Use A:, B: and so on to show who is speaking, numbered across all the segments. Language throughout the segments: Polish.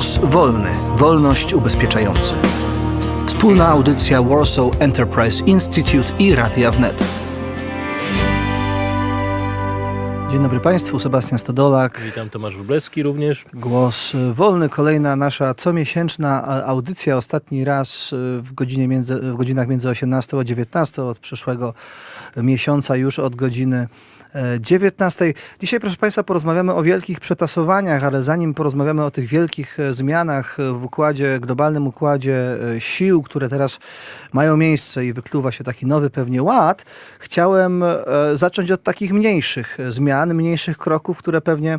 A: Głos wolny, wolność ubezpieczający. Wspólna audycja Warsaw Enterprise Institute i Radia Wnet. Dzień dobry Państwu, Sebastian Stodolak.
B: Witam Tomasz Wróblewski również.
A: Głos wolny, kolejna nasza comiesięczna audycja. Ostatni raz y, w, godzinie między, w godzinach między 18 a 19 od przyszłego miesiąca, już od godziny e, 19. Dzisiaj, proszę Państwa, porozmawiamy o wielkich przetasowaniach, ale zanim porozmawiamy o tych wielkich e, zmianach e, w układzie, globalnym układzie e, sił, które teraz mają miejsce i wykluwa się taki nowy pewnie ład, chciałem zacząć od takich mniejszych zmian, mniejszych kroków, które pewnie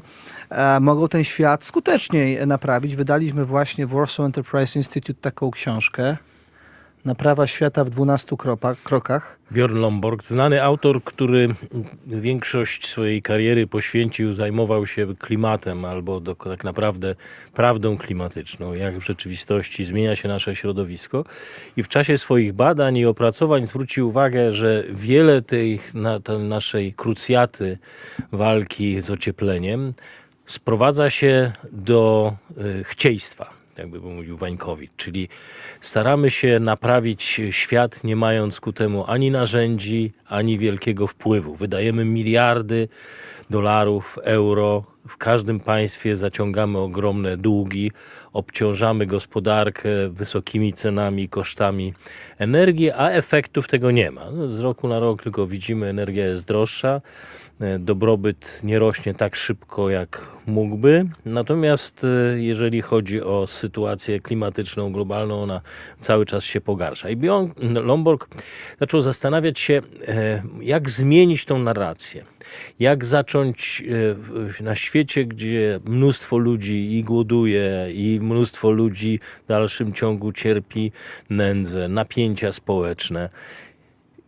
A: mogą ten świat skuteczniej naprawić. Wydaliśmy właśnie w Warsaw Enterprise Institute taką książkę. Naprawa świata w 12 kropa, krokach.
B: Bjorn Lomborg, znany autor, który większość swojej kariery poświęcił, zajmował się klimatem albo do, tak naprawdę prawdą klimatyczną, jak w rzeczywistości zmienia się nasze środowisko. I w czasie swoich badań i opracowań zwrócił uwagę, że wiele tej na, naszej krucjaty walki z ociepleniem sprowadza się do y, chcieństwa, jakby mówił Wańkowicz, czyli staramy się naprawić świat, nie mając ku temu ani narzędzi, ani wielkiego wpływu. Wydajemy miliardy dolarów, euro. W każdym państwie zaciągamy ogromne długi, obciążamy gospodarkę wysokimi cenami, kosztami energii, a efektów tego nie ma. Z roku na rok tylko widzimy, energia jest droższa dobrobyt nie rośnie tak szybko, jak mógłby. Natomiast e, jeżeli chodzi o sytuację klimatyczną, globalną, ona cały czas się pogarsza. I Bjorn Lomborg zaczął zastanawiać się, e, jak zmienić tą narrację. Jak zacząć e, na świecie, gdzie mnóstwo ludzi i głoduje, i mnóstwo ludzi w dalszym ciągu cierpi nędzę, napięcia społeczne.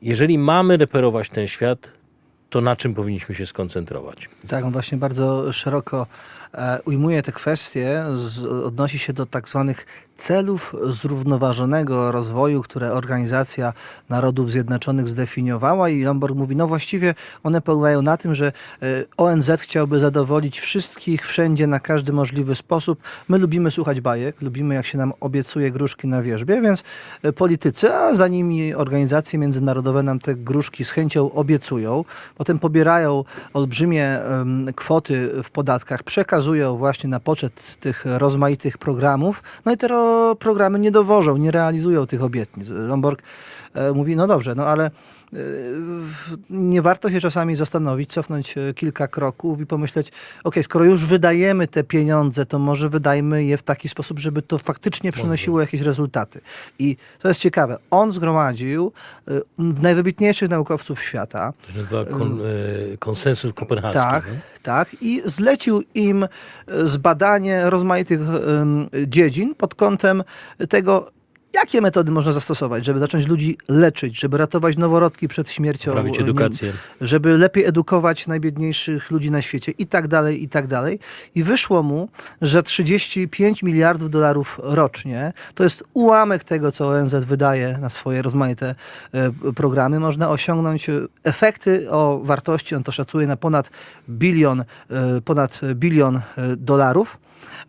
B: Jeżeli mamy reperować ten świat, to na czym powinniśmy się skoncentrować?
A: Tak, on właśnie bardzo szeroko ujmuje te kwestie, odnosi się do tak zwanych celów zrównoważonego rozwoju, które Organizacja Narodów Zjednoczonych zdefiniowała i Lomborg mówi, no właściwie one polegają na tym, że e, ONZ chciałby zadowolić wszystkich wszędzie na każdy możliwy sposób. My lubimy słuchać bajek, lubimy jak się nam obiecuje gruszki na wierzbie, więc e, politycy, a za nimi organizacje międzynarodowe nam te gruszki z chęcią obiecują, potem pobierają olbrzymie kwoty w podatkach, przekazują właśnie na poczet tych rozmaitych programów, no i te ro- programy nie dowożą, nie realizują tych obietnic. Lomborg e, mówi, no dobrze, no ale nie warto się czasami zastanowić, cofnąć e, kilka kroków i pomyśleć, ok, skoro już wydajemy te pieniądze, to może wydajmy je w taki sposób, żeby to faktycznie przynosiło jakieś rezultaty. I to jest ciekawe, on zgromadził e, najwybitniejszych naukowców świata,
B: To się nazywa kon, konsensus kopenhaski.
A: tak,
B: nie?
A: tak. I zlecił im zbadanie rozmaitych dziedzin pod kątem tego, jakie metody można zastosować, żeby zacząć ludzi leczyć, żeby ratować noworodki przed śmiercią. Nie-
B: edukację.
A: żeby lepiej edukować najbiedniejszych ludzi na świecie i tak dalej, i tak dalej. I wyszło mu, że 35 miliardów dolarów rocznie to jest ułamek tego, co ONZ wydaje na swoje rozmaite e, programy. Można osiągnąć e, efekty o wartości, on to szacuje na ponad bilion, e, ponad bilion dolarów.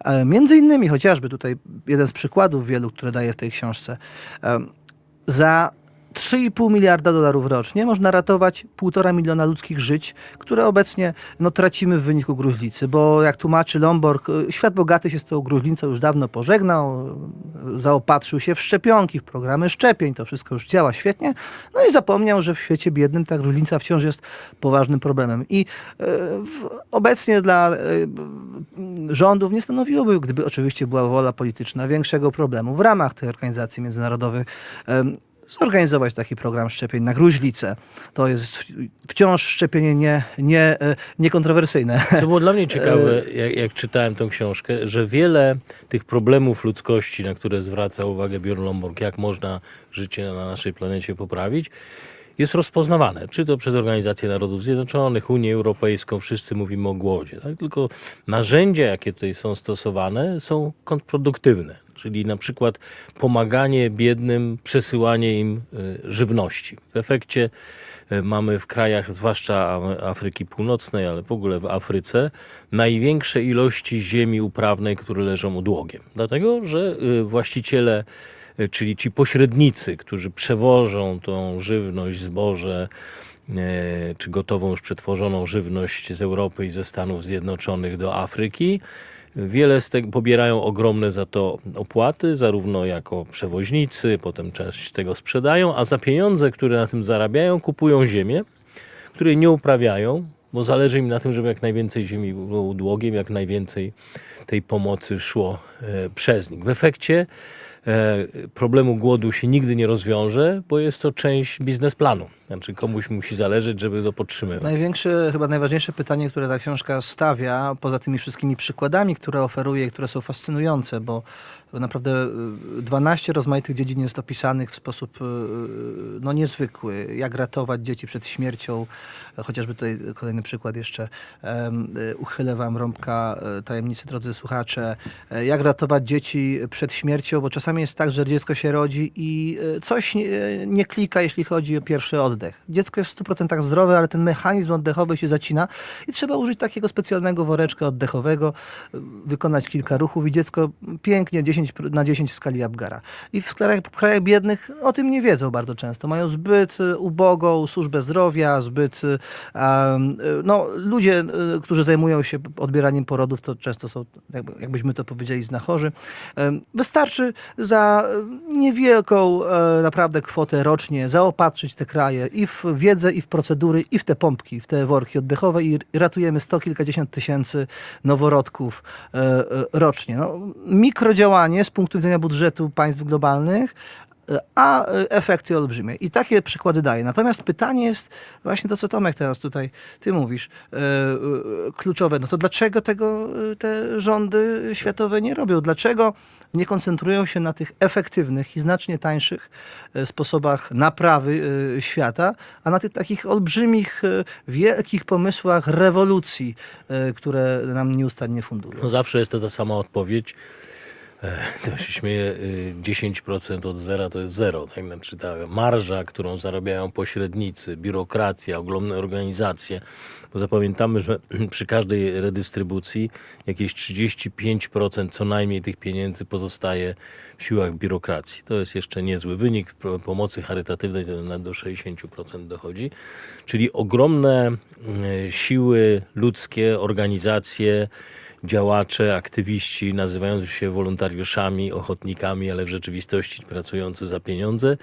A: E, Między innymi, chociażby tutaj jeden z przykładów wielu, które daje w tej książce, em, za 3,5 miliarda dolarów rocznie można ratować 1,5 miliona ludzkich żyć, które obecnie no, tracimy w wyniku gruźlicy, bo jak tłumaczy Lomborg, y, świat bogaty się z tą gruźlicą już dawno pożegnał, y, zaopatrzył się w szczepionki, w programy szczepień, to wszystko już działa świetnie, no i zapomniał, że w świecie biednym ta gruźlica wciąż jest poważnym problemem. I y, obecnie dla y, rządów nie stanowiłoby, gdyby oczywiście była wola polityczna, większego problemu w ramach tych organizacji międzynarodowych em, zorganizować taki program szczepień na gruźlicę. To jest wciąż szczepienie nie, nie, e, niekontrowersyjne.
B: Co było dla mnie ciekawe, jak, jak czytałem tę książkę, że wiele tych problemów ludzkości, na które zwraca uwagę Bjorn Lomborg, jak można życie na naszej planecie poprawić, jest rozpoznawane. Czy to przez Organizację Narodów Zjednoczonych, Unię Europejską, wszyscy mówimy o głodzie. Tak? Tylko narzędzia, jakie tutaj są stosowane, są kontrproduktywne. Czyli na przykład pomaganie biednym, przesyłanie im y, żywności. W efekcie y, mamy w krajach, zwłaszcza Afryki Północnej, ale w ogóle w Afryce, największe ilości ziemi uprawnej, które leżą odłogiem. Dlatego, że y, właściciele, czyli ci pośrednicy, którzy przewożą tą żywność, zboże, e, czy gotową już przetworzoną żywność z Europy i ze Stanów Zjednoczonych do Afryki. Wiele z tego pobierają ogromne za to opłaty, zarówno jako przewoźnicy, potem część tego sprzedają, a za pieniądze, które na tym zarabiają, kupują ziemię, której nie uprawiają, bo zależy im na tym, żeby jak najwięcej ziemi było udłogiem, jak najwięcej tej pomocy szło przez nich. W efekcie e, problemu głodu się nigdy nie rozwiąże, bo jest to część biznesplanu. Znaczy komuś musi zależeć, żeby to podtrzymywać.
A: Największe, chyba najważniejsze pytanie, które ta książka stawia, poza tymi wszystkimi przykładami, które oferuje, które są fascynujące, bo naprawdę y, 12 rozmaitych dziedzin jest opisanych w sposób no, niezwykły. Jak ratować dzieci przed śmiercią, chociażby tutaj kolejny przykład jeszcze, uchylę wam rąbka tajemnicy, drodzy słuchacze, E, jak ratować dzieci przed śmiercią, bo czasami jest tak, że dziecko się rodzi i y, coś nie, nie klika, jeśli chodzi o pierwszy oddech. Dziecko jest w 100% zdrowe, ale ten mechanizm oddechowy się zacina i trzeba użyć takiego specjalnego woreczka oddechowego, y, wykonać kilka ruchów i dziecko pięknie 10 pr- na 10 w skali Apgara. I w krajach, w krajach biednych o tym nie wiedzą bardzo często. Mają zbyt y, ubogą służbę zdrowia, zbyt... y, no, ludzie, którzy zajmują się odbieraniem porodów, to często są, jakby, jakbyśmy to powiedzieli, znachorzy. Em, Wystarczy za niewielką e, naprawdę kwotę rocznie zaopatrzyć te kraje i w wiedzę, i w procedury, i w te pompki, w te worki oddechowe i ratujemy sto kilkadziesiąt tysięcy noworodków e, e, rocznie. No, mikrodziałanie z punktu widzenia budżetu państw globalnych, a e, efekty olbrzymie. I takie przykłady daję. Natomiast pytanie jest właśnie to, co Tomek teraz tutaj ty mówisz, e, e, kluczowe. No to dlaczego tego te rządy światowe nie robią? Dlaczego nie koncentrują się na tych efektywnych i znacznie tańszych sposobach naprawy świata, a na tych takich olbrzymich, wielkich pomysłach rewolucji, które nam nieustannie fundują?
B: No zawsze jest to ta sama odpowiedź. E, To się śmieje, y, 10% od zera to jest zero. Tak? Znaczy ta marża, którą zarabiają pośrednicy, biurokracja, ogromne organizacje. Bo zapamiętamy, że przy każdej redystrybucji jakieś 35% co najmniej tych pieniędzy pozostaje w siłach biurokracji. To jest jeszcze niezły wynik. Pomocy charytatywnej to do 60% dochodzi. Czyli ogromne y, siły ludzkie, organizacje, działacze, aktywiści nazywający się wolontariuszami, ochotnikami, ale w rzeczywistości pracujący za pieniądze,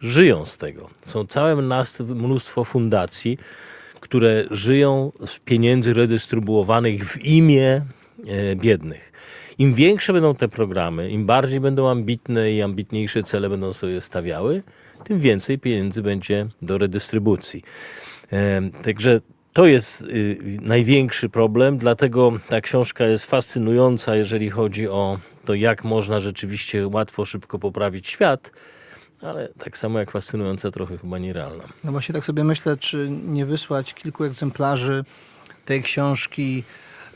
B: żyją z tego. Są całe mnóstwo fundacji, które żyją z pieniędzy redystrybuowanych w imię e, biednych. Im większe będą te programy, im bardziej będą ambitne i ambitniejsze cele będą sobie stawiały, tym więcej pieniędzy będzie do redystrybucji. E, Także to jest y, największy problem, dlatego ta książka jest fascynująca, jeżeli chodzi o to, jak można rzeczywiście łatwo, szybko poprawić świat, ale tak samo jak fascynująca, trochę chyba nierealna.
A: No właśnie tak sobie myślę, czy nie wysłać kilku egzemplarzy tej książki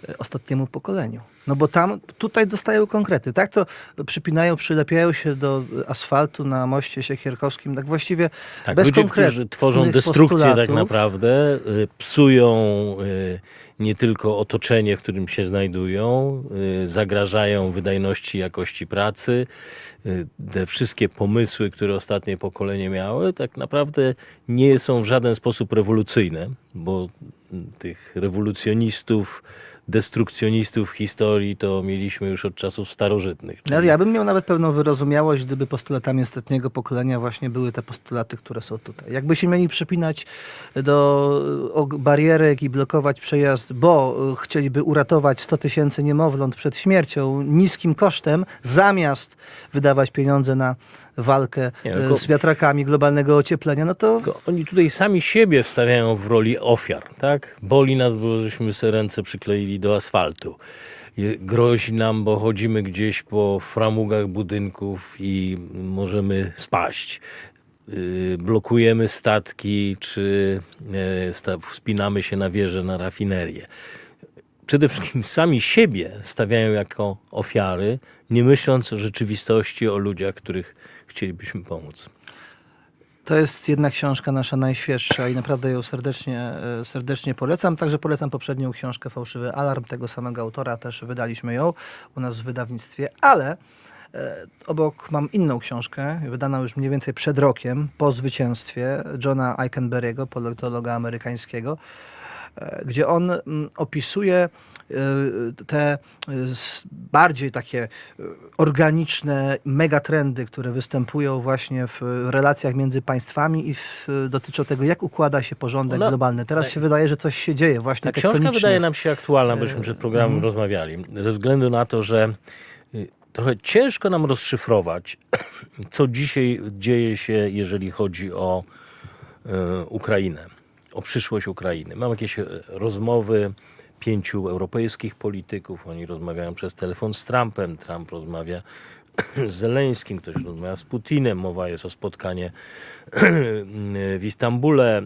A: e, ostatniemu pokoleniu. No bo tam, tutaj dostają konkrety, tak? To przypinają, przylepiają się do asfaltu na moście siekierkowskim, tak właściwie
B: Tak,
A: bez
B: ludzie,
A: konkretów.
B: którzy tworzą destrukcję tak naprawdę, y, psują y, nie tylko otoczenie, w którym się znajdują, y, zagrażają wydajności jakości pracy. Te wszystkie pomysły, które ostatnie pokolenie miały, tak naprawdę nie są w żaden sposób rewolucyjne, bo y, tych rewolucjonistów, destrukcjonistów historii to mieliśmy już od czasów starożytnych.
A: Ja, ja bym miał nawet pewną wyrozumiałość, gdyby postulatami ostatniego pokolenia właśnie były te postulaty, które są tutaj. Jakby się mieli przypinać do barierek i blokować przejazd, bo y, chcieliby uratować 100 tysięcy niemowląt przed śmiercią niskim kosztem, zamiast wydawać pieniądze na walkę
B: Nie,
A: y,
B: tylko-
A: z wiatrakami globalnego ocieplenia, no to
B: Tylko oni tutaj sami siebie stawiają w roli ofiar, tak? Boli nas, bo żeśmy sobie ręce przykleili do asfaltu. Grozi nam, bo chodzimy gdzieś po framugach budynków i możemy spaść. Yy, Blokujemy statki, czy e, sta- wspinamy się na wieżę, na rafinerię. przede wszystkim sami siebie stawiają jako ofiary, nie myśląc o rzeczywistości, o ludziach, których chcielibyśmy pomóc.
A: To jest jedna książka nasza najświeższa i naprawdę ją serdecznie, e, serdecznie polecam. Także polecam poprzednią książkę Fałszywy Alarm tego samego autora, też wydaliśmy ją u nas w wydawnictwie, ale e, obok mam inną książkę, wydaną już mniej więcej przed rokiem, po zwycięstwie Johna Eikenberry'ego, politologa amerykańskiego, gdzie on mm, opisuje e, te e, bardziej takie e, organiczne megatrendy, które występują właśnie w relacjach między państwami i w, dotyczą tego, jak układa się porządek
B: Ona-
A: globalny. Teraz
B: tak.
A: się wydaje, że coś się dzieje właśnie
B: Ta książka wydaje nam się aktualna, bośmy przed programem
A: mhm.
B: rozmawiali, ze względu na to, że y, trochę ciężko nam rozszyfrować, co dzisiaj dzieje się, jeżeli chodzi o y, Ukrainę, o przyszłość Ukrainy. Mam jakieś y, rozmowy pięciu europejskich polityków, oni rozmawiają przez telefon z Trumpem, Trump rozmawia z Zeleńskim, ktoś rozmawia z Putinem, mowa jest o spotkanie w Istambule,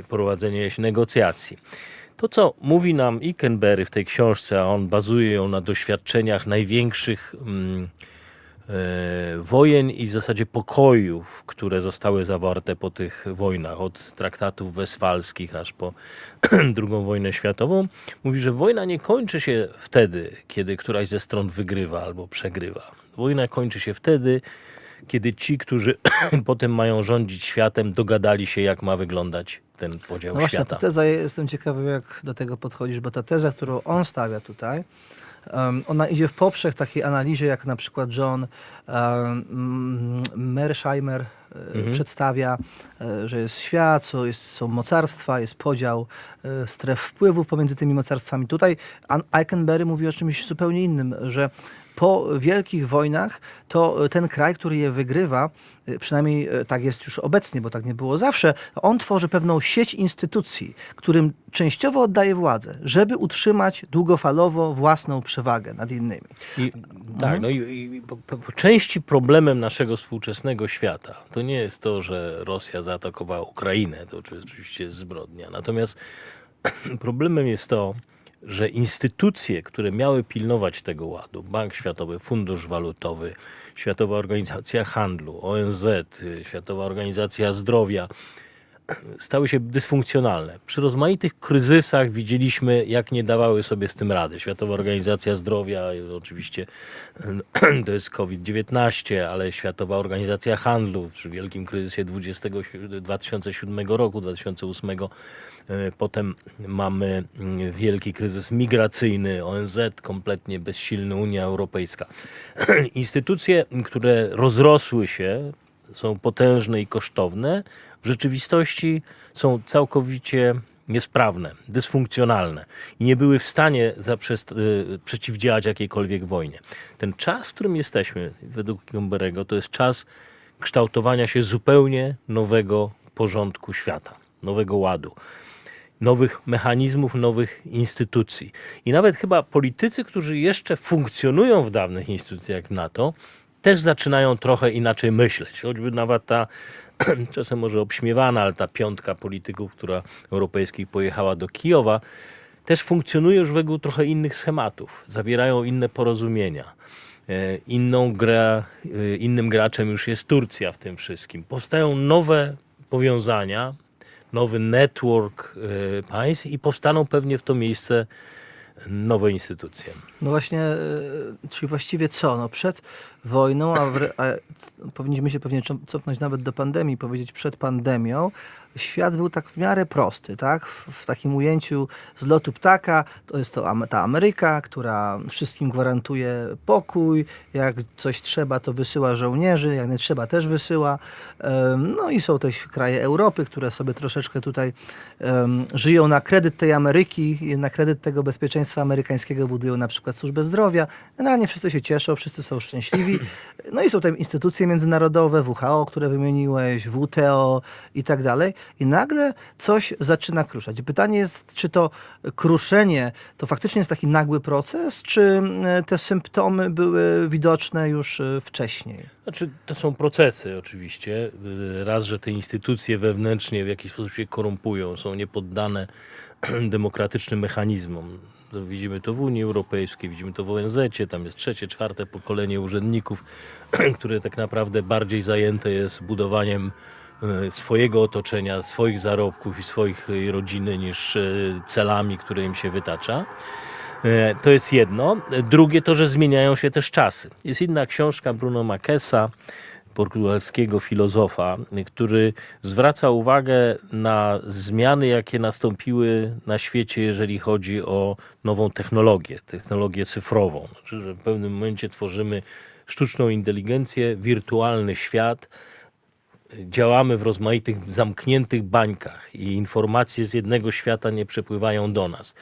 B: y, prowadzenie negocjacji. To, co mówi nam Ikenberry w tej książce, a on bazuje ją na doświadczeniach największych mm, e, wojen i w zasadzie pokojów, które zostały zawarte po tych wojnach, od traktatów westfalskich aż po II wojnę światową, mówi, że wojna nie kończy się wtedy, kiedy któraś ze stron wygrywa albo przegrywa. Wojna kończy się wtedy, kiedy ci, którzy potem mają rządzić światem, dogadali się, jak ma wyglądać ten podział
A: No właśnie,
B: świata.
A: ta teza, jestem ciekawy, jak do tego podchodzisz, bo ta teza, którą on stawia tutaj, em, ona idzie w poprzek takiej analizie, jak na przykład John um, Mersheimer e,
B: Mhm.
A: przedstawia, e, że jest świat, są, jest, są mocarstwa, jest podział e, stref wpływów pomiędzy tymi mocarstwami. Tutaj Eikenberry mówi o czymś zupełnie innym, że po wielkich wojnach to ten kraj, który je wygrywa, y, przynajmniej y, tak jest już obecnie, bo tak nie było zawsze, on tworzy pewną sieć instytucji, którym częściowo oddaje władzę, żeby utrzymać długofalowo własną przewagę nad innymi.
B: I, tak, no i, i po, po, po części problemem naszego współczesnego świata to nie jest to, że Rosja zaatakowała Ukrainę, to oczywiście jest zbrodnia. Natomiast problemem jest to, że instytucje, które miały pilnować tego ładu, Bank Światowy, Fundusz Walutowy, Światowa Organizacja Handlu, ONZ, y, Światowa Organizacja Zdrowia, stały się dysfunkcjonalne. Przy rozmaitych kryzysach widzieliśmy, jak nie dawały sobie z tym rady. Światowa Organizacja Zdrowia, oczywiście to jest COVID-19, ale Światowa Organizacja Handlu przy wielkim kryzysie 20, 2007 roku, 2008 y, Potem mamy mm, wielki kryzys migracyjny, ONZ kompletnie bezsilny, Unia Europejska. Instytucje, które rozrosły się, są potężne i kosztowne, w rzeczywistości są całkowicie niesprawne, dysfunkcjonalne i nie były w stanie zaprzest- y, przeciwdziałać jakiejkolwiek wojnie. Ten czas, w którym jesteśmy, według Gomberego, to jest czas kształtowania się zupełnie nowego porządku świata, nowego ładu nowych mechanizmów, nowych instytucji. I nawet chyba politycy, którzy jeszcze funkcjonują w dawnych instytucjach NATO, też zaczynają trochę inaczej myśleć. Choćby nawet ta, czasem może obśmiewana, ale ta piątka polityków, która europejskich pojechała do Kijowa, też funkcjonuje już według trochę innych schematów. Zawierają inne porozumienia. E, Inną grę, e, innym graczem już jest Turcja w tym wszystkim. Powstają nowe powiązania, nowy network e, państw i powstaną pewnie w to miejsce nowe instytucje.
A: No właśnie, e, czyli właściwie co? No przed wojną, a, wre- a powinniśmy się pewnie cofnąć nawet do pandemii, powiedzieć przed pandemią, świat był tak w miarę prosty, tak? W, w takim ujęciu z lotu ptaka, to jest to ta Ameryka, która wszystkim gwarantuje pokój, jak coś trzeba, to wysyła żołnierzy, jak nie trzeba, też wysyła. No i są też kraje Europy, które sobie troszeczkę tutaj żyją na kredyt tej Ameryki, na kredyt tego bezpieczeństwa amerykańskiego budują na przykład służbę zdrowia. Generalnie wszyscy się cieszą, wszyscy są szczęśliwi. No i są te instytucje międzynarodowe, WHO, które wymieniłeś, WTO i tak dalej. I nagle coś zaczyna kruszać. Pytanie jest, czy to kruszenie to faktycznie jest taki nagły proces, czy e, te symptomy były widoczne już e, wcześniej?
B: Znaczy, to są procesy oczywiście. Y, Raz, że te instytucje wewnętrznie w jakiś sposób się korumpują, są niepoddane demokratycznym mechanizmom. Widzimy to w Unii Europejskiej, widzimy to w ONZ, tam jest trzecie, czwarte pokolenie urzędników, które tak naprawdę bardziej zajęte jest budowaniem e, swojego otoczenia, swoich zarobków i swoich e, rodziny niż e, celami, które im się wytacza. To jest jedno. Drugie to, że zmieniają się też czasy. Jest inna książka Bruno Marquesa, portugalskiego filozofa, który zwraca uwagę na zmiany, jakie nastąpiły na świecie, jeżeli chodzi o nową technologię, technologię cyfrową. Znaczy, że w pewnym momencie tworzymy sztuczną inteligencję, wirtualny świat, działamy w rozmaitych zamkniętych bańkach i informacje z jednego świata nie przepływają do nas.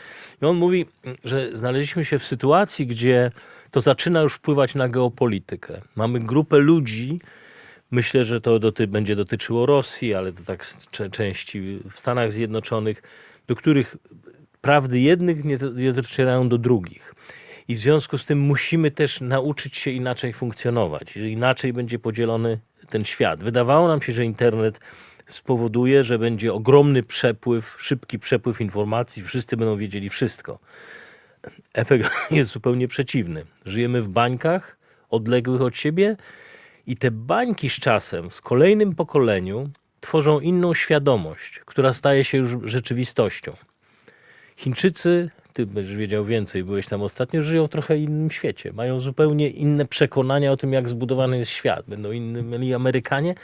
B: I on mówi, że znaleźliśmy się w sytuacji, gdzie to zaczyna już wpływać na geopolitykę. Mamy grupę ludzi, myślę, że to doty, będzie dotyczyło Rosji, ale to tak części w Stanach Zjednoczonych, do których prawdy jednych nie, nie docierają do drugich. I w związku z tym musimy też nauczyć się inaczej funkcjonować. Inaczej będzie podzielony ten świat. Wydawało nam się, że internet spowoduje, że będzie ogromny przepływ, szybki przepływ informacji, wszyscy będą wiedzieli wszystko. Efekt jest zupełnie przeciwny. Żyjemy w bańkach odległych od siebie i te bańki z czasem, z kolejnym pokoleniu, tworzą inną świadomość, która staje się już rzeczywistością. Chińczycy, ty będziesz wiedział więcej, byłeś tam ostatnio, żyją w trochę innym świecie. Mają zupełnie inne przekonania o tym, jak zbudowany jest świat. Będą inni mieli Amerykanie.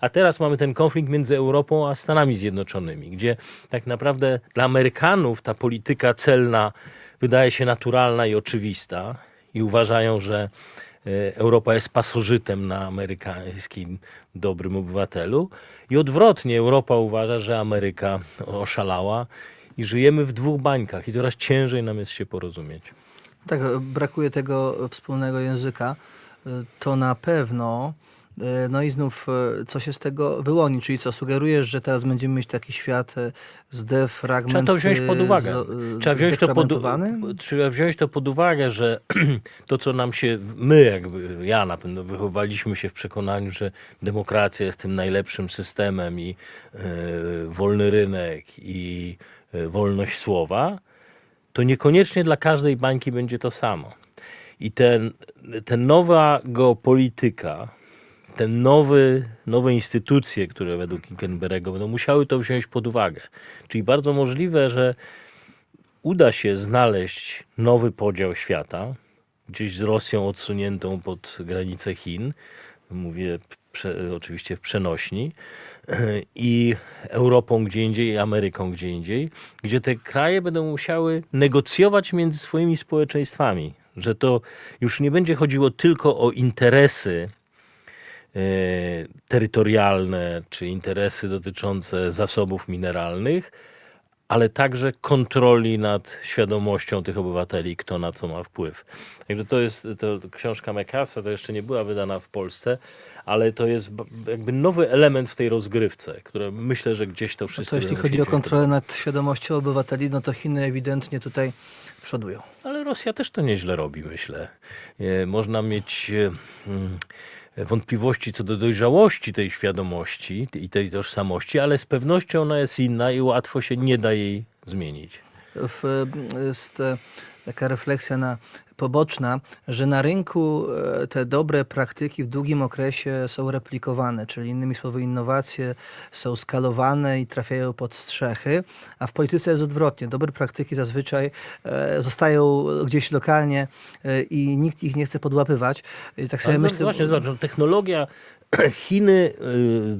B: A teraz mamy ten konflikt między Europą a Stanami Zjednoczonymi, gdzie tak naprawdę dla Amerykanów ta polityka celna wydaje się naturalna i oczywista i uważają, że Europa jest pasożytem na amerykańskim dobrym obywatelu. I odwrotnie, Europa uważa, że Ameryka oszalała i żyjemy w dwóch bańkach i coraz ciężej nam jest się porozumieć.
A: Tak, e, brakuje tego wspólnego języka. E, To na pewno. E, No i znów, e, co się z tego wyłoni? Czyli co, sugerujesz, że teraz będziemy mieć taki świat e, zdefragmentowany?
B: Trzeba to wziąć pod uwagę. Trzeba wziąć to pod, trzeba wziąć to pod uwagę, że to, co nam się, my jakby, ja na pewno wychowaliśmy się w przekonaniu, że demokracja jest tym najlepszym systemem i wolny rynek i wolność słowa, to niekoniecznie dla każdej bańki będzie to samo. I ten, ten nowa geopolityka, te nowy, nowe instytucje, które według Hickenberego będą musiały to wziąć pod uwagę. Czyli bardzo możliwe, że uda się znaleźć nowy podział świata, gdzieś z Rosją odsuniętą pod granicę Chin, mówię prze, oczywiście w przenośni, i Europą gdzie indziej, i Ameryką gdzie indziej, gdzie te kraje będą musiały negocjować między swoimi społeczeństwami, że to już nie będzie chodziło tylko o interesy terytorialne czy interesy dotyczące zasobów mineralnych, ale także kontroli nad świadomością tych obywateli, kto na co ma wpływ. Także to jest to książka Mekasa, to jeszcze nie była wydana w Polsce, ale to jest jakby nowy element w tej rozgrywce, które myślę, że gdzieś to wszyscy
A: Co jeśli
B: będą
A: chodzi o kontrolę nad świadomością obywateli, no to Chiny ewidentnie tutaj przodują.
B: Ale Rosja też to nieźle robi, myślę. E, Można mieć e, mm, wątpliwości co do dojrzałości tej świadomości i tej tożsamości, ale z pewnością ona jest inna i łatwo się nie da jej zmienić.
A: w, e, taka refleksja na, poboczna, że na rynku e, te dobre praktyki w długim okresie są replikowane, czyli innymi słowy innowacje są skalowane i trafiają pod strzechy, a w polityce jest odwrotnie. Dobre praktyki zazwyczaj e, zostają gdzieś lokalnie e, i nikt ich nie chce podłapywać. I tak sobie
B: no
A: myślę,
B: właśnie, zobacz, technologia, Chiny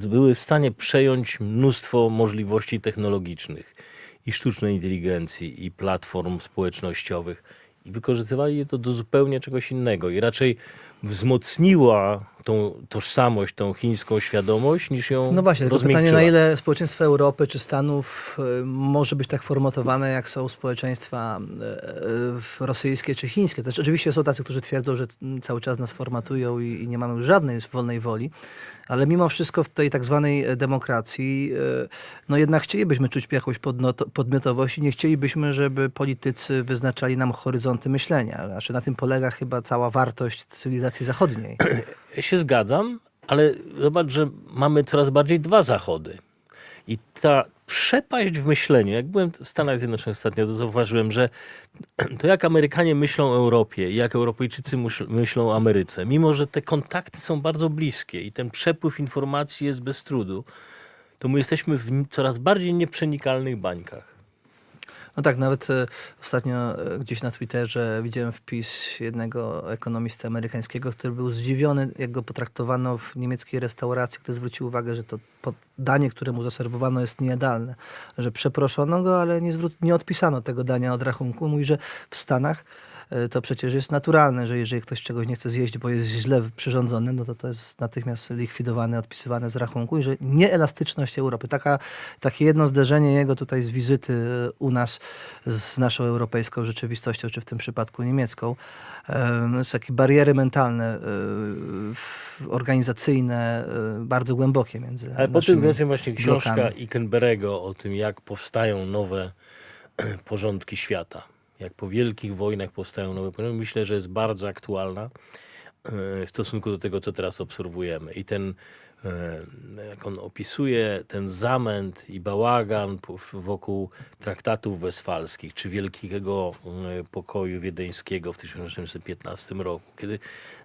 B: y, były w stanie przejąć mnóstwo możliwości technologicznych i sztucznej inteligencji, i platform społecznościowych. I wykorzystywali je to do zupełnie czegoś innego. I raczej wzmocniła tą tożsamość, tą chińską świadomość, niż ją
A: No właśnie, tylko pytanie, na ile społeczeństwo Europy czy Stanów y, może być tak formatowane, jak są społeczeństwa y, y, rosyjskie czy chińskie. Też oczywiście są tacy, którzy twierdzą, że mm, cały czas nas formatują i, i nie mamy już żadnej wolnej woli, ale mimo wszystko w tej tak zwanej e, demokracji, no jednak chcielibyśmy czuć jakąś podmiotowość i nie chcielibyśmy, żeby politycy wyznaczali nam horyzonty myślenia. Znaczy na tym polega chyba cała wartość cywilizacji zachodniej.
B: Ja się zgadzam, ale zobacz, że mamy coraz bardziej dwa zachody. I ta, przepaść w myśleniu. Jak byłem w Stanach Zjednoczonych ostatnio, to zauważyłem, że to jak Amerykanie myślą o Europie i jak Europejczycy myślą o Ameryce, mimo że te kontakty są bardzo bliskie i ten przepływ informacji jest bez trudu, to my jesteśmy w coraz bardziej nieprzenikalnych bańkach.
A: No tak, nawet e, ostatnio e, gdzieś na Twitterze widziałem wpis jednego ekonomisty amerykańskiego, który był zdziwiony, jak go potraktowano w niemieckiej restauracji, który zwrócił uwagę, że to danie, które mu zaserwowano jest niejadalne, że przeproszono go, ale nie, nie odpisano tego dania od rachunku. Mówi, że w Stanach to przecież jest naturalne, że jeżeli ktoś czegoś nie chce zjeść, bo jest źle przyrządzony, no to to jest natychmiast likwidowane, odpisywane z rachunku i że nieelastyczność Europy, taka, takie jedno zderzenie jego tutaj z wizyty e, u nas z naszą europejską rzeczywistością, czy w tym przypadku niemiecką, e, no, jest takie bariery mentalne, e, organizacyjne, e, bardzo głębokie między
B: Ale pod tym względem właśnie książka
A: blokami.
B: Ikenberego o tym, jak powstają nowe porządki świata, jak po wielkich wojnach powstają nowe porządki, myślę, że jest bardzo aktualna e, w stosunku do tego, co teraz obserwujemy. I ten, e, jak on opisuje ten zamęt i bałagan wokół traktatów westfalskich, czy Wielkiego e, Pokoju Wiedeńskiego w 1815 roku, kiedy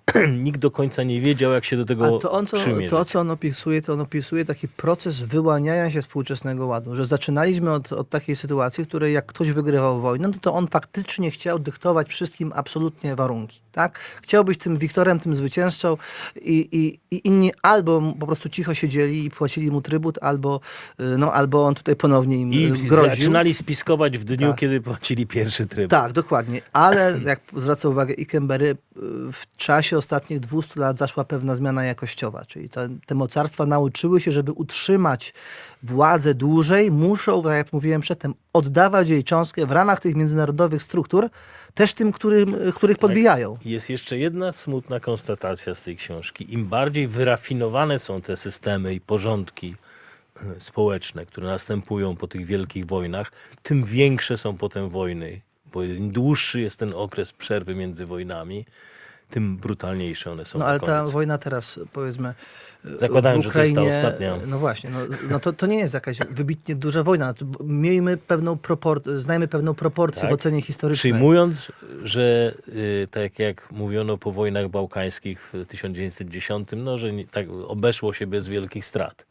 B: nikt do końca nie wiedział, jak się do tego
A: A to, on, co, to, co on opisuje, to on opisuje taki proces wyłaniania się współczesnego ładu, że zaczynaliśmy od, od takiej sytuacji, w której jak ktoś wygrywał wojnę, no to on faktycznie chciał dyktować wszystkim absolutnie warunki. Tak? Chciał być tym Wiktorem, tym zwycięzcą i, i, i inni albo po prostu cicho siedzieli i płacili mu trybut, albo, y, no, albo on tutaj ponownie im
B: I
A: y, groził.
B: zaczynali spiskować w dniu,
A: Tak.
B: kiedy płacili pierwszy tryb.
A: Tak, dokładnie. Ale jak zwraca uwagę Ikembery, y, w czasie ostatnich 200 lat zaszła pewna zmiana jakościowa, czyli te, te mocarstwa nauczyły się, żeby utrzymać władzę dłużej, muszą, tak jak mówiłem przedtem, oddawać jej cząstkę w ramach tych międzynarodowych struktur też tym, którym, których podbijają.
B: Jest jeszcze jedna smutna konstatacja z tej książki. Im bardziej wyrafinowane są te systemy i porządki e, społeczne, które następują po tych wielkich wojnach, tym większe są potem wojny. Bo im dłuższy jest ten okres przerwy między wojnami, tym brutalniejsze one są
A: No ale ta wojna teraz, powiedzmy, y,
B: Zakładając,
A: w
B: że to jest ta
A: Ukrainie,
B: ostatnia.
A: No właśnie, no, no to, to nie jest jakaś wybitnie duża wojna. Miejmy pewną propor- znajmy pewną proporcję
B: Tak.
A: w ocenie historycznej.
B: Przyjmując, że y, tak jak mówiono po wojnach bałkańskich w 1910, no, że nie, tak obeszło się bez wielkich strat,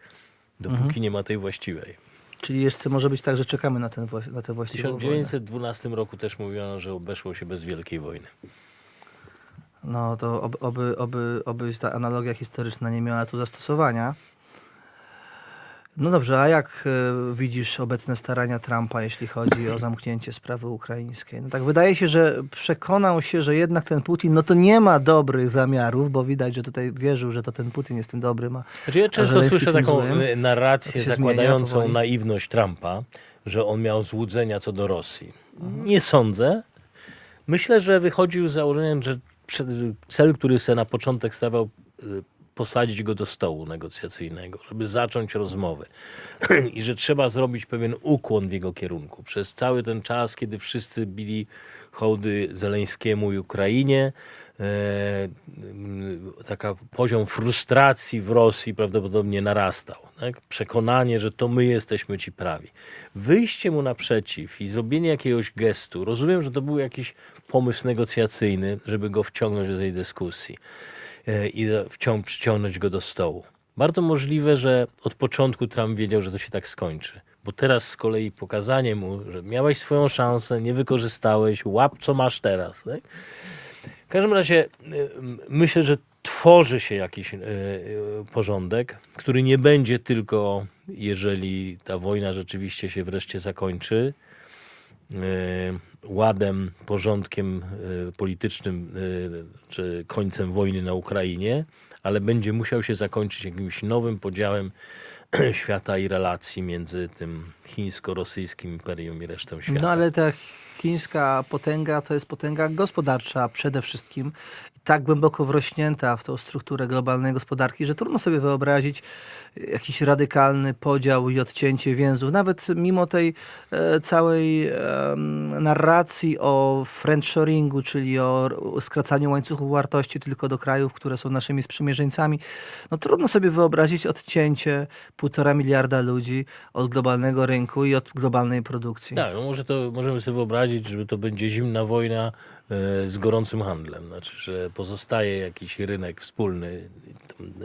B: dopóki
A: Mhm.
B: nie ma tej właściwej.
A: Czyli jeszcze może być tak, że czekamy na, ten, na tę
B: W
A: właściwą wojnę.
B: 1912 roku też mówiono, że obeszło się bez wielkiej wojny.
A: No to oby, oby, oby, oby ta analogia historyczna nie miała tu zastosowania. No dobrze, a jak e, widzisz obecne starania Trumpa, jeśli chodzi o zamknięcie sprawy ukraińskiej? No tak wydaje się, że przekonał się, że jednak ten Putin, no to nie ma dobrych zamiarów, bo widać, że tutaj wierzył, że to ten Putin jest tym dobry. Ma.
B: Znaczy ja często słyszę taką
A: złym?
B: y, narrację zakładającą naiwność Trumpa, że on miał złudzenia co do Rosji. Nie sądzę. Myślę, że wychodził z założeniem, że cel, który sobie na początek stawiał, y, posadzić go do stołu negocjacyjnego, żeby zacząć rozmowy. I że trzeba zrobić pewien ukłon w jego kierunku. Przez cały ten czas, kiedy wszyscy bili hołdy Zeleńskiemu i Ukrainie, taka poziom frustracji w Rosji prawdopodobnie narastał. Tak? Przekonanie, że to my jesteśmy ci prawi. Wyjście mu naprzeciw i zrobienie jakiegoś gestu, rozumiem, że to był jakiś pomysł negocjacyjny, żeby go wciągnąć do tej dyskusji e, i wciąg, przyciągnąć go do stołu. Bardzo możliwe, że od początku Trump wiedział, że to się tak skończy. Bo teraz z kolei pokazanie mu, że miałeś swoją szansę, nie wykorzystałeś, łap co masz teraz. Tak? W każdym razie y, myślę, że tworzy się jakiś y, y, porządek, który nie będzie tylko, jeżeli ta wojna rzeczywiście się wreszcie zakończy, ładem, porządkiem politycznym czy końcem wojny na Ukrainie, ale będzie musiał się zakończyć jakimś nowym podziałem świata i relacji między tym chińsko-rosyjskim imperium i resztą świata.
A: No ale ta chińska potęga to jest potęga gospodarcza przede wszystkim. Tak głęboko wrośnięta w tą strukturę globalnej gospodarki, że trudno sobie wyobrazić jakiś radykalny podział i odcięcie więzów. Nawet mimo tej e, całej narracji o friendshoringu, czyli o skracaniu łańcuchów wartości tylko do krajów, które są naszymi sprzymierzeńcami, no trudno sobie wyobrazić odcięcie półtora miliarda ludzi od globalnego rynku i od globalnej produkcji.
B: Tak, no może to możemy sobie wyobrazić, że to będzie zimna wojna e, z gorącym handlem. Znaczy, że pozostaje jakiś rynek wspólny,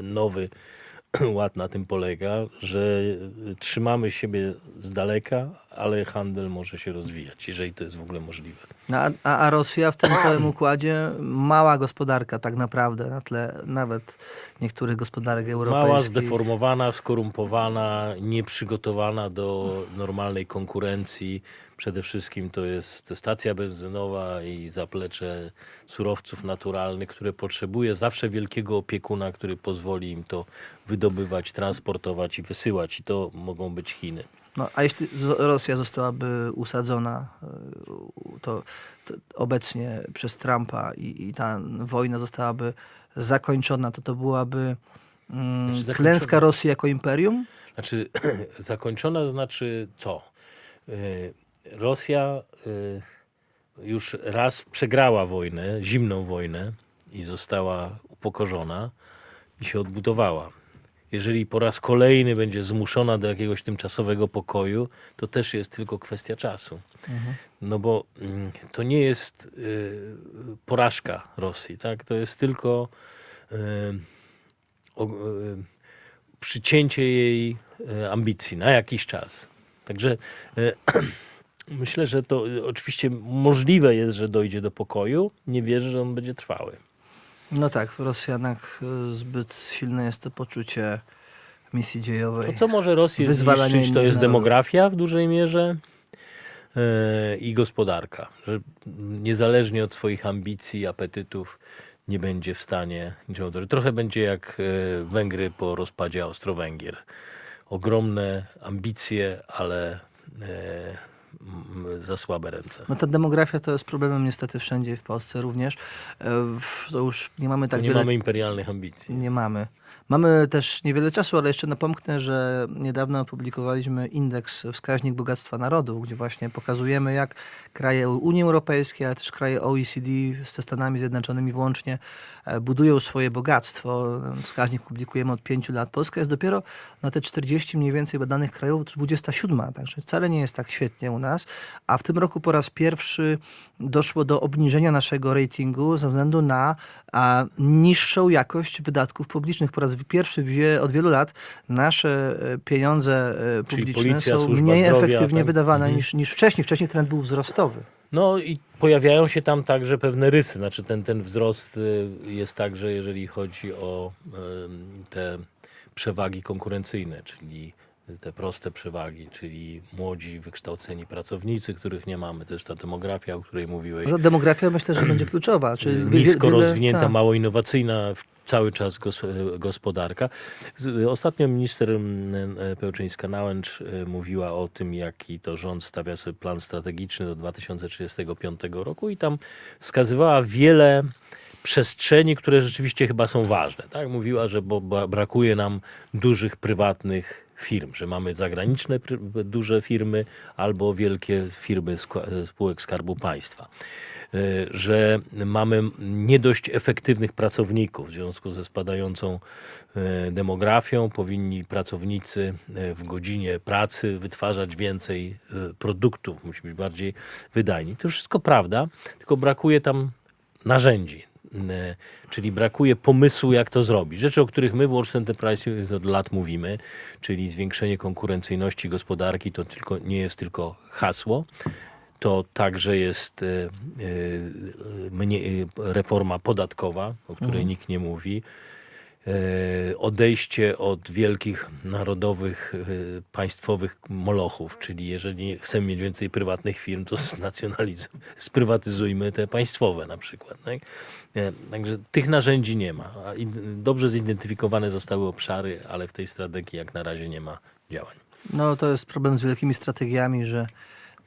B: nowy ład na tym polega, że e, trzymamy siebie z daleka, ale handel może się rozwijać, jeżeli to jest w ogóle możliwe.
A: No, a, a Rosja w tym całym układzie mała gospodarka tak naprawdę na tle nawet niektórych gospodarek europejskich.
B: Mała, zdeformowana, skorumpowana, nieprzygotowana do normalnej konkurencji. Przede wszystkim to jest stacja benzynowa i zaplecze surowców naturalnych, które potrzebuje zawsze wielkiego opiekuna, który pozwoli im to wydobywać, transportować i wysyłać. I to mogą być Chiny.
A: No, a jeśli Rosja zostałaby usadzona y, to, to obecnie przez Trumpa i, i ta wojna zostałaby zakończona, to to byłaby mm,
B: Znaczy
A: klęska Rosji jako imperium?
B: Znaczy, zakończona znaczy co? Y, Rosja y, już raz przegrała wojnę, zimną wojnę i została upokorzona i się odbudowała. Jeżeli po raz kolejny będzie zmuszona do jakiegoś tymczasowego pokoju, to też jest tylko kwestia czasu. No bo mm, to nie jest y, porażka Rosji, tak? To jest tylko y, y, przycięcie jej ambicji na jakiś czas. Także myślę, że to oczywiście możliwe jest, że dojdzie do pokoju. Nie wierzę, że on będzie trwały.
A: No tak, w Rosjanach y, zbyt silne jest to poczucie misji dziejowej.
B: To, co może Rosję
A: Wyzwalanie
B: zniszczyć, to
A: innych
B: jest
A: narodów.
B: demografia w dużej mierze e, i gospodarka. Że niezależnie od swoich ambicji apetytów nie będzie w stanie niczego. Trochę będzie jak e, Węgry po rozpadzie Austro-Węgier. Ogromne ambicje, ale e, za słabe ręce.
A: No ta demografia to jest problemem niestety wszędzie w Polsce również. E, To już nie mamy tak
B: nie
A: wiele
B: mamy imperialnych ambicji.
A: Nie mamy. Mamy też niewiele czasu, ale jeszcze napomknę, że niedawno opublikowaliśmy indeks Wskaźnik Bogactwa Narodu, gdzie właśnie pokazujemy, jak kraje Unii Europejskiej, ale też kraje OECD ze Stanami Zjednoczonymi włącznie e, budują swoje bogactwo. Wskaźnik publikujemy od pięciu lat. Polska jest dopiero na te 40 mniej więcej badanych krajów 27, także wcale nie jest tak świetnie u nas. A w tym roku po raz pierwszy doszło do obniżenia naszego ratingu ze względu na a, niższą jakość wydatków publicznych. Po raz pierwszy wie, od wielu lat nasze e, pieniądze e, publiczne
B: policja,
A: są mniej
B: zdrowia,
A: efektywnie
B: tak?
A: wydawane
B: Mhm.
A: niż, niż wcześniej. Wcześniej trend był wzrostowy.
B: No i pojawiają się tam także pewne rysy. Znaczy ten, ten wzrost y, jest także, jeżeli chodzi o te przewagi konkurencyjne, czyli te proste przewagi, czyli młodzi, wykształceni pracownicy, których nie mamy. To jest ta demografia, o której mówiłeś.
A: No, Demografia myślę, że będzie kluczowa. Czyli
B: Nisko
A: wiele-
B: rozwinięta,
A: tak.
B: mało innowacyjna cały czas gos, gospodarka. Ostatnio minister e, Pełczyńska-Nałęcz e, mówiła o tym, jaki to rząd stawia sobie plan strategiczny do 2035 roku i tam wskazywała wiele przestrzeni, które rzeczywiście chyba są ważne. Tak? Mówiła, że bo brakuje nam dużych prywatnych firm, że mamy zagraniczne duże firmy albo wielkie firmy spółek Skarbu Państwa. E, Że mamy nie dość efektywnych pracowników w związku ze spadającą e, demografią. Powinni pracownicy e, w godzinie pracy wytwarzać więcej produktów, musi być bardziej wydajni. To wszystko prawda, tylko brakuje tam narzędzi. E, Czyli brakuje pomysłu, jak to zrobić. Rzeczy, o których my w World Enterprise od lat mówimy, czyli zwiększenie konkurencyjności gospodarki, to tylko, nie jest tylko hasło, to także jest e, e, reforma podatkowa, o której nikt nie mówi. E, Odejście od wielkich narodowych, e, państwowych molochów, czyli jeżeli chcemy mieć więcej prywatnych firm, to znacjonaliz- sprywatyzujmy te państwowe na przykład. Tak? E, Także tych narzędzi nie ma. Dobrze zidentyfikowane zostały obszary, ale w tej strategii jak na razie nie ma działań.
A: No to jest problem z wielkimi strategiami, że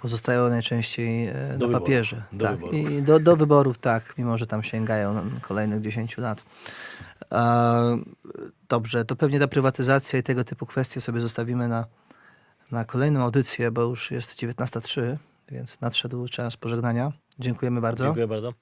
A: pozostają najczęściej na papierze.
B: Do
A: tak.
B: wyborów.
A: I do, do wyborów, tak, mimo że tam sięgają kolejnych 10 lat. Dobrze, to pewnie ta prywatyzacja i tego typu kwestie sobie zostawimy na, na kolejną audycję, bo już jest 19.03, więc nadszedł czas pożegnania. Dziękujemy bardzo.
B: Dziękuję bardzo.